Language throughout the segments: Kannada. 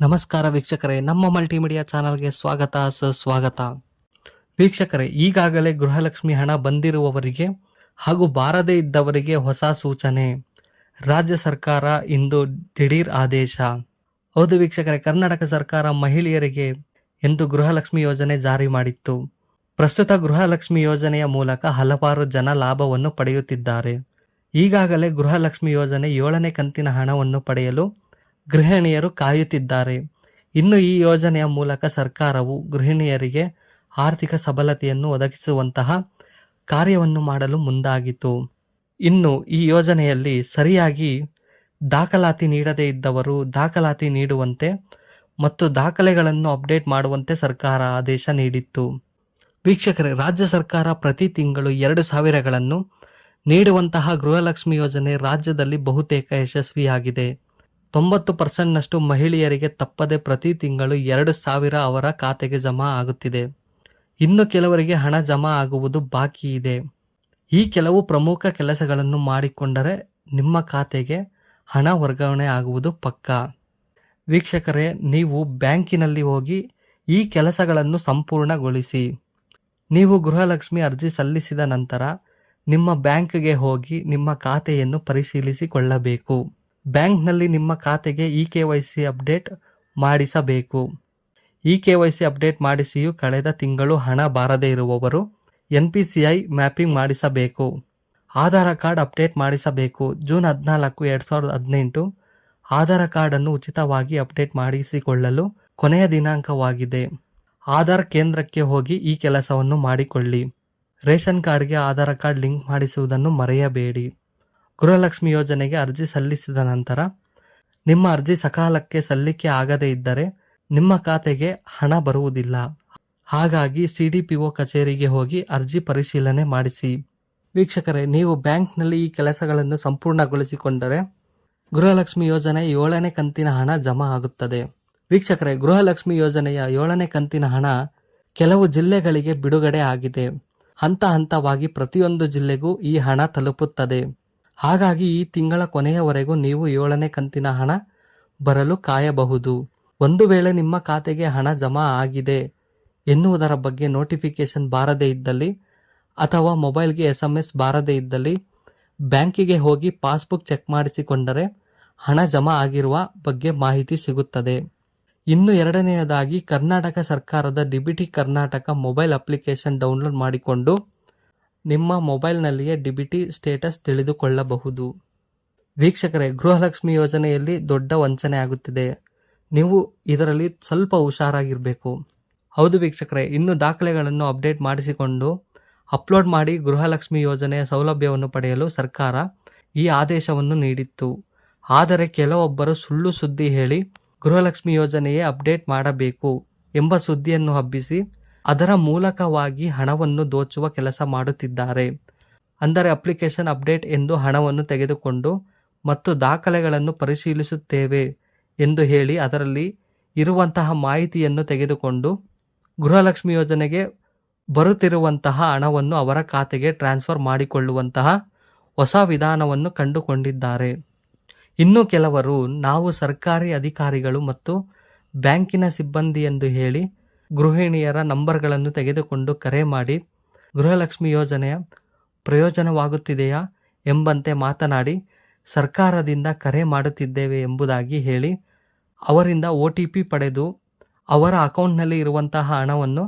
ನಮಸ್ಕಾರ ವೀಕ್ಷಕರೇ, ನಮ್ಮ ಮಲ್ಟಿಮೀಡಿಯಾ ಚಾನಲ್ಗೆ ಸ್ವಾಗತ, ಸುಸ್ವಾಗತ. ವೀಕ್ಷಕರೇ, ಈಗಾಗಲೇ ಗೃಹಲಕ್ಷ್ಮಿ ಹಣ ಬಂದಿರುವವರಿಗೆ ಹಾಗೂ ಬಾರದೇ ಇದ್ದವರಿಗೆ ಹೊಸ ಸೂಚನೆ. ರಾಜ್ಯ ಸರ್ಕಾರ ಇಂದು ದಿಢೀರ್ ಆದೇಶ. ಹೌದು ವೀಕ್ಷಕರೇ, ಕರ್ನಾಟಕ ಸರ್ಕಾರ ಮಹಿಳೆಯರಿಗೆ ಎಂದು ಗೃಹಲಕ್ಷ್ಮಿ ಯೋಜನೆ ಜಾರಿ ಮಾಡಿತ್ತು. ಪ್ರಸ್ತುತ ಗೃಹಲಕ್ಷ್ಮಿ ಯೋಜನೆಯ ಮೂಲಕ ಹಲವಾರು ಜನ ಲಾಭವನ್ನು ಪಡೆಯುತ್ತಿದ್ದಾರೆ. ಈಗಾಗಲೇ ಗೃಹಲಕ್ಷ್ಮಿ ಯೋಜನೆ ಏಳನೇ ಕಂತಿನ ಹಣವನ್ನು ಪಡೆಯಲು ಗೃಹಿಣಿಯರು ಕಾಯುತ್ತಿದ್ದಾರೆ. ಇನ್ನು ಈ ಯೋಜನೆಯ ಮೂಲಕ ಸರ್ಕಾರವು ಗೃಹಿಣಿಯರಿಗೆ ಆರ್ಥಿಕ ಸಬಲತೆಯನ್ನು ಒದಗಿಸುವಂತಹ ಕಾರ್ಯವನ್ನು ಮಾಡಲು ಮುಂದಾಗಿತು ಇನ್ನು ಈ ಯೋಜನೆಯಲ್ಲಿ ಸರಿಯಾಗಿ ದಾಖಲಾತಿ ನೀಡದೇ ಇದ್ದವರು ದಾಖಲಾತಿ ನೀಡುವಂತೆ ಮತ್ತು ದಾಖಲೆಗಳನ್ನು ಅಪ್ಡೇಟ್ ಮಾಡುವಂತೆ ಸರ್ಕಾರ ಆದೇಶ ನೀಡಿತ್ತು. ವೀಕ್ಷಕರೇ, ರಾಜ್ಯ ಸರ್ಕಾರ ಪ್ರತಿ ತಿಂಗಳು ಎರಡು ಸಾವಿರಗಳನ್ನು ನೀಡುವಂತಹ ಗೃಹಲಕ್ಷ್ಮಿ ಯೋಜನೆ ರಾಜ್ಯದಲ್ಲಿ ಬಹುತೇಕ ಯಶಸ್ವಿಯಾಗಿದೆ. ತೊಂಬತ್ತು ಪರ್ಸೆಂಟ್ನಷ್ಟು ಮಹಿಳೆಯರಿಗೆ ತಪ್ಪದೆ ಪ್ರತಿ ತಿಂಗಳು ಎರಡು ಸಾವಿರ ಅವರ ಖಾತೆಗೆ ಜಮಾ ಆಗುತ್ತಿದೆ. ಇನ್ನು ಕೆಲವರಿಗೆ ಹಣ ಜಮಾ ಆಗುವುದು ಬಾಕಿ ಇದೆ. ಈ ಕೆಲವು ಪ್ರಮುಖ ಕೆಲಸಗಳನ್ನು ಮಾಡಿಕೊಂಡರೆ ನಿಮ್ಮ ಖಾತೆಗೆ ಹಣ ವರ್ಗಾವಣೆ ಆಗುವುದು ಪಕ್ಕಾ? ವೀಕ್ಷಕರೇ, ನೀವು ಬ್ಯಾಂಕಿನಲ್ಲಿ ಹೋಗಿ ಈ ಕೆಲಸಗಳನ್ನು ಸಂಪೂರ್ಣಗೊಳಿಸಿ. ನೀವು ಗೃಹಲಕ್ಷ್ಮಿ ಅರ್ಜಿ ಸಲ್ಲಿಸಿದ ನಂತರ ನಿಮ್ಮ ಬ್ಯಾಂಕ್ಗೆ ಹೋಗಿ ನಿಮ್ಮ ಖಾತೆಯನ್ನು ಪರಿಶೀಲಿಸಿಕೊಳ್ಳಬೇಕು. ಬ್ಯಾಂಕ್ನಲ್ಲಿ ನಿಮ್ಮ ಖಾತೆಗೆ e K Y C update ಮಾಡಿಸಬೇಕು. E K Y C update ಮಾಡಿಸಿಯೂ ಕಳೆದ ತಿಂಗಳು ಹಣ ಬಾರದೇ ಇರುವವರು N P C I mapping ಮಾಡಿಸಬೇಕು. ಆಧಾರ ಕಾರ್ಡ್ ಅಪ್ಡೇಟ್ ಮಾಡಿಸಬೇಕು. ಜೂನ್ ಹದಿನಾಲ್ಕು, ಎರಡು ಸಾವಿರದ ಹದಿನೆಂಟು ಆಧಾರ ಕಾರ್ಡನ್ನು ಉಚಿತವಾಗಿ ಅಪ್ಡೇಟ್ ಮಾಡಿಸಿಕೊಳ್ಳಲು ಕೊನೆಯ ದಿನಾಂಕವಾಗಿದೆ. ಆಧಾರ್ ಕೇಂದ್ರಕ್ಕೆ ಹೋಗಿ ಈ ಕೆಲಸವನ್ನು ಮಾಡಿಕೊಳ್ಳಿ. ರೇಷನ್ ಕಾರ್ಡ್ಗೆ ಆಧಾರ್ ಕಾರ್ಡ್ ಲಿಂಕ್ ಮಾಡಿಸುವುದನ್ನು ಮರೆಯಬೇಡಿ. ಗೃಹಲಕ್ಷ್ಮಿ ಯೋಜನೆಗೆ ಅರ್ಜಿ ಸಲ್ಲಿಸಿದ ನಂತರ ನಿಮ್ಮ ಅರ್ಜಿ ಸಕಾಲಕ್ಕೆ ಸಲ್ಲಿಕೆ ಆಗದೇ ಇದ್ದರೆ ನಿಮ್ಮ ಖಾತೆಗೆ ಹಣ ಬರುವುದಿಲ್ಲ. ಹಾಗಾಗಿ ಸಿ ಡಿ ಪಿ ಒ ಕಚೇರಿಗೆ ಹೋಗಿ ಅರ್ಜಿ ಪರಿಶೀಲನೆ ಮಾಡಿಸಿ. ವೀಕ್ಷಕರೇ, ನೀವು ಬ್ಯಾಂಕ್ನಲ್ಲಿ ಈ ಕೆಲಸಗಳನ್ನು ಸಂಪೂರ್ಣಗೊಳಿಸಿಕೊಂಡರೆ ಗೃಹಲಕ್ಷ್ಮಿ ಯೋಜನೆ ಏಳನೇ ಕಂತಿನ ಹಣ ಜಮಾ ಆಗುತ್ತದೆ. ವೀಕ್ಷಕರೇ, ಗೃಹಲಕ್ಷ್ಮಿ ಯೋಜನೆಯ ಏಳನೇ ಕಂತಿನ ಹಣ ಕೆಲವು ಜಿಲ್ಲೆಗಳಿಗೆ ಬಿಡುಗಡೆ ಆಗಿದೆ. ಹಂತ ಹಂತವಾಗಿ ಪ್ರತಿಯೊಂದು ಜಿಲ್ಲೆಗೂ ಈ ಹಣ ತಲುಪುತ್ತದೆ. ಹಾಗಾಗಿ ಈ ತಿಂಗಳ ಕೊನೆಯವರೆಗೂ ನೀವು ಏಳನೇ ಕಂತಿನ ಹಣ ಬರಲು ಕಾಯಬಹುದು. ಒಂದು ವೇಳೆ ನಿಮ್ಮ ಖಾತೆಗೆ ಹಣ ಜಮಾ ಆಗಿದೆ ಎನ್ನುವುದರ ಬಗ್ಗೆ ನೋಟಿಫಿಕೇಶನ್ ಬಾರದೇ ಇದ್ದಲ್ಲಿ ಅಥವಾ ಮೊಬೈಲ್ಗೆ ಎಸ್ ಎಂ ಎಸ್ ಬಾರದೇ ಇದ್ದಲ್ಲಿ ಬ್ಯಾಂಕಿಗೆ ಹೋಗಿ ಪಾಸ್ಬುಕ್ ಚೆಕ್ ಮಾಡಿಸಿಕೊಂಡರೆ ಹಣ ಜಮಾ ಆಗಿರುವ ಬಗ್ಗೆ ಮಾಹಿತಿ ಸಿಗುತ್ತದೆ. ಇನ್ನು ಎರಡನೆಯದಾಗಿ ಕರ್ನಾಟಕ ಸರ್ಕಾರದ DBT Karnataka mobile application download ಮಾಡಿಕೊಂಡು ನಿಮ್ಮ ಮೊಬೈಲ್ನಲ್ಲಿಯೇ ಡಿಬಿಟಿ ಸ್ಟೇಟಸ್ ತಿಳಿದುಕೊಳ್ಳಬಹುದು. ವೀಕ್ಷಕರೇ, ಗೃಹಲಕ್ಷ್ಮಿ ಯೋಜನೆಯಲ್ಲಿ ದೊಡ್ಡ ವಂಚನೆ ಆಗುತ್ತಿದೆ. ನೀವು ಇದರಲ್ಲಿ ಸ್ವಲ್ಪ ಹುಷಾರಾಗಿರಬೇಕು. ಹೌದು ವೀಕ್ಷಕರೇ, ಇನ್ನು ದಾಖಲೆಗಳನ್ನು ಅಪ್ಡೇಟ್ ಮಾಡಿಸಿಕೊಂಡು ಅಪ್ಲೋಡ್ ಮಾಡಿ ಗೃಹಲಕ್ಷ್ಮಿ ಯೋಜನೆಯ ಸೌಲಭ್ಯವನ್ನು ಪಡೆಯಲು ಸರ್ಕಾರ ಈ ಆದೇಶವನ್ನು ನೀಡಿತ್ತು. ಆದರೆ ಕೆಲವೊಬ್ಬರು ಸುಳ್ಳು ಸುದ್ದಿ ಹೇಳಿ ಗೃಹಲಕ್ಷ್ಮಿ ಯೋಜನೆಯೇ ಅಪ್ಡೇಟ್ ಮಾಡಬೇಕು ಎಂಬ ಸುದ್ದಿಯನ್ನು ಹಬ್ಬಿಸಿ ಅದರ ಮೂಲಕವಾಗಿ ಹಣವನ್ನು ದೋಚುವ ಕೆಲಸ ಮಾಡುತ್ತಿದ್ದಾರೆ. ಅಂದರೆ ಅಪ್ಲಿಕೇಶನ್ ಅಪ್ಡೇಟ್ ಎಂದು ಹಣವನ್ನು ತೆಗೆದುಕೊಂಡು ಮತ್ತು ದಾಖಲೆಗಳನ್ನು ಪರಿಶೀಲಿಸುತ್ತೇವೆ ಎಂದು ಹೇಳಿ ಅದರಲ್ಲಿ ಇರುವಂತಹ ಮಾಹಿತಿಯನ್ನು ತೆಗೆದುಕೊಂಡು ಗೃಹಲಕ್ಷ್ಮಿ ಯೋಜನೆಗೆ ಬರುತ್ತಿರುವಂತಹ ಹಣವನ್ನು ಅವರ ಖಾತೆಗೆ ಟ್ರಾನ್ಸ್ಫರ್ ಮಾಡಿಕೊಳ್ಳುವಂತಹ ಹೊಸ ವಿಧಾನವನ್ನು ಕಂಡುಕೊಂಡಿದ್ದಾರೆ. ಇನ್ನು ಕೆಲವರು ನಾವು ಸರ್ಕಾರಿ ಅಧಿಕಾರಿಗಳು ಮತ್ತು ಬ್ಯಾಂಕಿನ ಸಿಬ್ಬಂದಿ ಎಂದು ಹೇಳಿ ಗೃಹಿಣಿಯರ ನಂಬರ್ಗಳನ್ನು ತೆಗೆದುಕೊಂಡು ಕರೆ ಮಾಡಿ, ಗೃಹಲಕ್ಷ್ಮಿ ಯೋಜನೆಯ ಪ್ರಯೋಜನವಾಗುತ್ತಿದೆಯಾ ಎಂಬಂತೆ ಮಾತನಾಡಿ, ಸರ್ಕಾರದಿಂದ ಕರೆ ಮಾಡುತ್ತಿದ್ದೇವೆ ಎಂಬುದಾಗಿ ಹೇಳಿ, ಅವರಿಂದ ಒ ಟಿ ಪಿ ಪಡೆದು ಅವರ ಅಕೌಂಟ್ನಲ್ಲಿ ಇರುವಂತಹ ಹಣವನ್ನು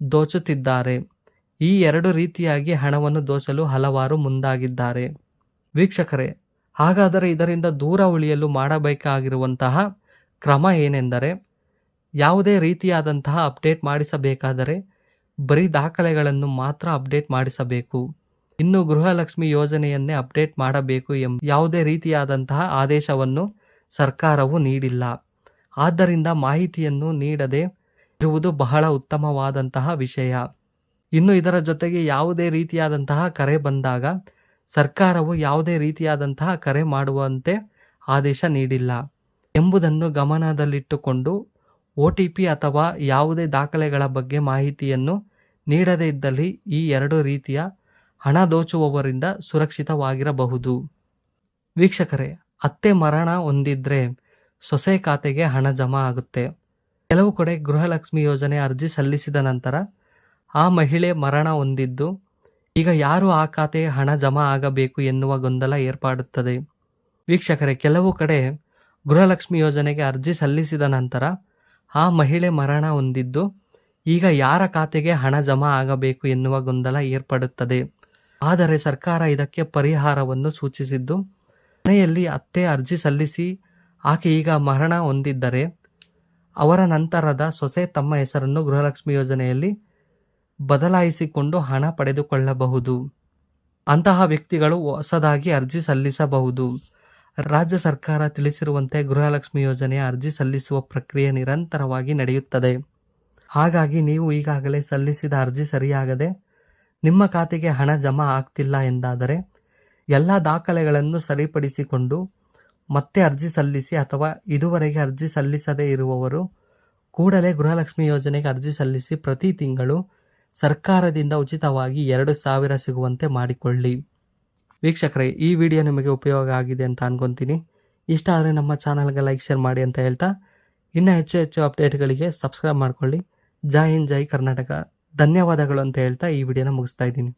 ದೋಚುತ್ತಿದ್ದಾರೆ. ಈ ಎರಡು ರೀತಿಯಾಗಿ ಹಣವನ್ನು ದೋಚಲು ಹಲವಾರು ಮುಂದಾಗಿದ್ದಾರೆ. ವೀಕ್ಷಕರೇ, ಹಾಗಾದರೆ ಇದರಿಂದ ದೂರ ಉಳಿಯಲು ಮಾಡಬೇಕಾಗಿರುವಂತಹ ಕ್ರಮ ಏನೆಂದರೆ ಯಾವುದೇ ರೀತಿಯಾದಂತಹ ಅಪ್ಡೇಟ್ ಮಾಡಿಸಬೇಕಾದರೆ ಬರೀ ದಾಖಲೆಗಳನ್ನು ಮಾತ್ರ ಅಪ್ಡೇಟ್ ಮಾಡಿಸಬೇಕು. ಇನ್ನು ಗೃಹಲಕ್ಷ್ಮಿ ಯೋಜನೆಯನ್ನೇ ಅಪ್ಡೇಟ್ ಮಾಡಬೇಕು ಎಂಬ ಯಾವುದೇ ರೀತಿಯಾದಂತಹ ಆದೇಶವನ್ನು ಸರ್ಕಾರವು ನೀಡಿಲ್ಲ. ಆದ್ದರಿಂದ ಮಾಹಿತಿಯನ್ನು ನೀಡದೆ ಇರುವುದು ಬಹಳ ಉತ್ತಮವಾದಂತಹ ವಿಷಯ. ಇನ್ನು ಇದರ ಜೊತೆಗೆ ಯಾವುದೇ ರೀತಿಯಾದಂತಹ ಕರೆ ಬಂದಾಗ ಸರ್ಕಾರವು ಯಾವುದೇ ರೀತಿಯಾದಂತಹ ಕರೆ ಮಾಡುವಂತೆ ಆದೇಶ ನೀಡಿಲ್ಲ. ಎಂಬುದನ್ನು ಗಮನದಲ್ಲಿಟ್ಟುಕೊಂಡು ಒ ಟಿ ಪಿ ಅಥವಾ ಯಾವುದೇ ದಾಖಲೆಗಳ ಬಗ್ಗೆ ಮಾಹಿತಿಯನ್ನು ನೀಡದೇ ಇದ್ದಲ್ಲಿ ಈ ಎರಡು ರೀತಿಯ ಹಣ ದೋಚುವವರಿಂದ ಸುರಕ್ಷಿತವಾಗಿರಬಹುದು. ವೀಕ್ಷಕರೇ, ಅತ್ತೆ ಮರಣ ಹೊಂದಿದ್ರೆ ಸೊಸೆ ಖಾತೆಗೆ ಹಣ ಜಮಾ ಆಗುತ್ತೆ. ಕೆಲವು ಕಡೆ ಗೃಹಲಕ್ಷ್ಮಿ ಯೋಜನೆ ಅರ್ಜಿ ಸಲ್ಲಿಸಿದ ನಂತರ ಆ ಮಹಿಳೆ ಮರಣ ಹೊಂದಿದ್ದು, ಈಗ ಯಾರು ಆ ಖಾತೆಗೆ ಹಣ ಜಮಾ ಆಗಬೇಕು ಎನ್ನುವ ಗೊಂದಲ ಏರ್ಪಡುತ್ತದೆ. ವೀಕ್ಷಕರೇ, ಕೆಲವು ಕಡೆ ಗೃಹಲಕ್ಷ್ಮಿ ಯೋಜನೆಗೆ ಅರ್ಜಿ ಸಲ್ಲಿಸಿದ ನಂತರ ಆ ಮಹಿಳೆ ಮರಣ ಹೊಂದಿದ್ದು ಈಗ ಯಾರ ಖಾತೆಗೆ ಹಣ ಜಮಾ ಆಗಬೇಕು ಎನ್ನುವ ಗೊಂದಲ ಏರ್ಪಡುತ್ತದೆ. ಆದರೆ ಸರ್ಕಾರ ಇದಕ್ಕೆ ಪರಿಹಾರವನ್ನು ಸೂಚಿಸಿದ್ದು, ಮನೆಯಲ್ಲಿ ಅತ್ತೆ ಅರ್ಜಿ ಸಲ್ಲಿಸಿ ಆಕೆ ಈಗ ಮರಣ ಹೊಂದಿದ್ದರೆ ಅವರ ನಂತರದ ಸೊಸೆ ತಮ್ಮ ಹೆಸರನ್ನು ಗೃಹಲಕ್ಷ್ಮಿ ಯೋಜನೆಯಲ್ಲಿ ಬದಲಾಯಿಸಿಕೊಂಡು ಹಣ ಪಡೆದುಕೊಳ್ಳಬಹುದು. ಅಂತಹ ವ್ಯಕ್ತಿಗಳು ಹೊಸದಾಗಿ ಅರ್ಜಿ ಸಲ್ಲಿಸಬಹುದು. ರಾಜ್ಯ ಸರ್ಕಾರ ತಿಳಿಸಿರುವಂತೆ ಗೃಹಲಕ್ಷ್ಮಿ ಯೋಜನೆಯ ಅರ್ಜಿ ಸಲ್ಲಿಸುವ ಪ್ರಕ್ರಿಯೆ ನಿರಂತರವಾಗಿ ನಡೆಯುತ್ತದೆ. ಹಾಗಾಗಿ ನೀವು ಈಗಾಗಲೇ ಸಲ್ಲಿಸಿದ ಅರ್ಜಿ ಸರಿಯಾಗದೆ ನಿಮ್ಮ ಖಾತೆಗೆ ಹಣ ಜಮಾ ಆಗ್ತಿಲ್ಲ ಎಂದಾದರೆ ಎಲ್ಲ ದಾಖಲೆಗಳನ್ನು ಸರಿಪಡಿಸಿಕೊಂಡು ಮತ್ತೆ ಅರ್ಜಿ ಸಲ್ಲಿಸಿ ಅಥವಾ ಇದುವರೆಗೆ ಅರ್ಜಿ ಸಲ್ಲಿಸದೇ ಇರುವವರು ಕೂಡಲೇ ಗೃಹಲಕ್ಷ್ಮಿ ಯೋಜನೆಗೆ ಅರ್ಜಿ ಸಲ್ಲಿಸಿ ಪ್ರತಿ ತಿಂಗಳು ಸರ್ಕಾರದಿಂದ ಉಚಿತವಾಗಿ ಎರಡು ಸಾವಿರ ಸಿಗುವಂತೆ ಮಾಡಿಕೊಳ್ಳಿ. ವೀಕ್ಷಕರೇ, ಈ ವಿಡಿಯೋ ನಿಮಗೆ ಉಪಯೋಗ ಆಗಿದೆ ಅಂತ ಅನ್ಕೊತೀನಿ. ಇಷ್ಟ ಆದರೆ ನಮ್ಮ ಚಾನಲ್ಗೆ ಲೈಕ್, ಶೇರ್ ಮಾಡಿ ಅಂತ ಹೇಳ್ತಾ, ಇನ್ನೂ ಹೆಚ್ಚು ಹೆಚ್ಚು ಅಪ್ಡೇಟ್ಗಳಿಗೆ ಸಬ್ಸ್ಕ್ರೈಬ್ ಮಾಡ್ಕೊಳ್ಳಿ. ಜೈ ಹಿಂದ್, ಜೈ ಕರ್ನಾಟಕ. ಧನ್ಯವಾದಗಳು ಅಂತ ಹೇಳ್ತಾ ಈ ವಿಡಿಯೋನ ಮುಗಿಸ್ತಾ ಇದ್ದೀನಿ.